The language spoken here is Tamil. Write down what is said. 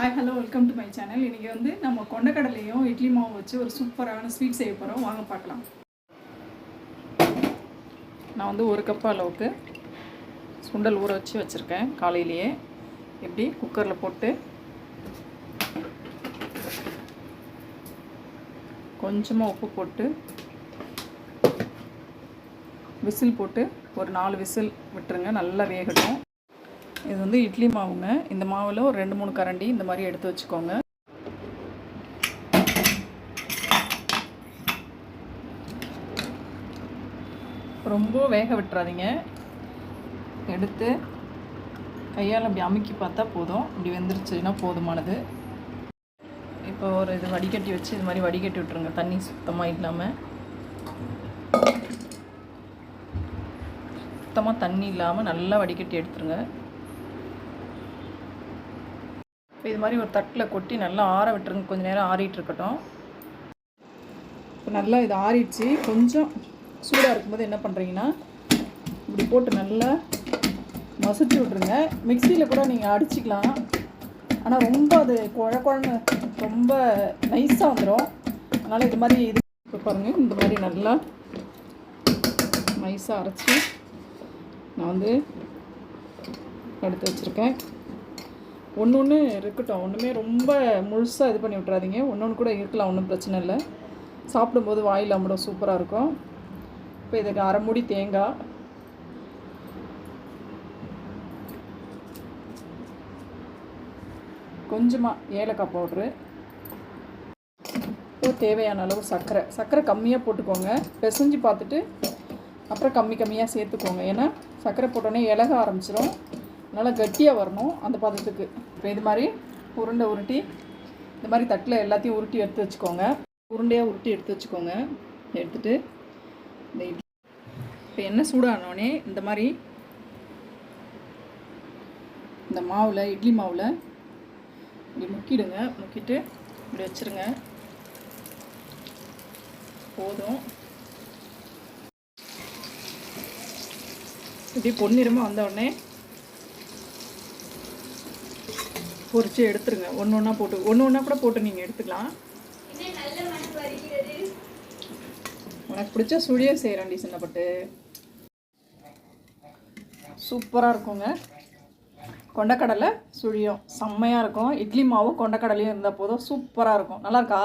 Hi hello welcome to my channel இன்றைக்கி வந்து நம்ம கொண்டக்கடலையும் இட்லி மாவும் வச்சு ஒரு சூப்பரான ஸ்வீட் செய்ய போகிறோம் வாங்க பார்க்கலாம். நான் வந்து ஒரு கப் அளவுக்கு சுண்டல் ஊற வச்சு வச்சுருக்கேன். காலையிலேயே எப்படி? குக்கரில் போட்டு கொஞ்சமாக உப்பு போட்டு விசில் போட்டு ஒரு நாலு விசில் விட்டுருங்க. நல்லா வேகட்டும். இது வந்து இட்லி மாவுங்க. இந்த மாவில் ஒரு ரெண்டு மூணு கரண்டி இந்த மாதிரி எடுத்து வச்சுக்கோங்க. ரொம்ப வேக விட்டுறாதீங்க. எடுத்து கையால் அப்படி அமுக்கி பார்த்தா போதும். இப்படி வெந்துருச்சுன்னா போதுமானது. இப்போ ஒரு இது வடிகட்டி வச்சு இது மாதிரி வடிகட்டி விட்ருங்க தண்ணி சுத்தமாக இல்லாமல் சுத்தமாக தண்ணி இல்லாமல் நல்லா வடிகட்டி எடுத்துருங்க. இப்போ இது மாதிரி ஒரு தட்டில் கொட்டி நல்லா ஆற விட்டுருங்க. கொஞ்சம் நேரம் ஆறிட்டு இருக்கட்டும் இப்போ நல்லா இது ஆறிடுச்சு. கொஞ்சம் சூடாக இருக்கும்போது என்ன பண்ணுறீங்கன்னா இப்படி போட்டு நல்லா மசிச்சு விட்ருங்க மிக்சியில் கூட நீங்கள் அடிச்சிக்கலாம். ஆனால் ரொம்ப அது குழ குழம்பு ரொம்ப நைஸாக வந்துடும். அதனால் இது மாதிரி இது இப்போ பாருங்கள் இந்த மாதிரி நல்லா நைஸாக அரைச்சி நான் வந்து எடுத்து வச்சுருக்கேன். ஒன்று ஒன்று இருக்கட்டும். ஒன்றுமே ரொம்ப முழுசாக இது பண்ணி விட்றாதீங்க ஒன்று ஒன்று கூட இருக்கலாம். ஒன்றும் பிரச்சனை இல்லை. சாப்பிடும்போது வாயில் அம்படம் சூப்பராக இருக்கும். இப்போ இதுக்கு அரை மூடி தேங்காய். கொஞ்சமாக ஏலக்காய் பவுட்ரு தேவையான அளவு சர்க்கரை. சர்க்கரை கம்மியாக போட்டுக்கோங்க. பிசைஞ்சு பார்த்துட்டு அப்புறம் கம்மி கம்மியாக சேர்த்துக்கோங்க. ஏன்னா சர்க்கரை போட்டோன்னே இலக ஆரம்பிச்சிடும் நல்லா கட்டியாக வரணும் அந்த பதத்துக்கு இப்போ இது மாதிரி உருண்டை உருட்டி இந்த மாதிரி தட்டில் எல்லாத்தையும் உருட்டி எடுத்து வச்சுக்கோங்க. உருண்டையாக உருட்டி எடுத்து வச்சுக்கோங்க. எடுத்துகிட்டு இந்த இட்லி. இப்போ எண்ணெய் சூடானோடனே இந்த மாதிரி இந்த மாவில் இட்லி மாவில் இப்படி முக்கிடுங்க. முக்கிட்டு இப்படி வச்சுருங்க. போதும். இப்படி பொன்னிறமாக வந்த உடனே பொரிச்சு எடுத்துருங்க. ஒன்று ஒன்றா போட்டு ஒன்று ஒன்றா கூட போட்டு நீங்கள் எடுத்துக்கலாம். உனக்கு பிடிச்ச சுழியை செய்கிறேன்டி சின்னப்பட்டு. சூப்பராக இருக்குங்க. கொண்டக்கடலை சுழியும். செம்மையாக இருக்கும். இட்லி மாவும் கொண்டக்கடலையும் இருந்தால் போதும். சூப்பராக இருக்கும். நல்லா இருக்கா.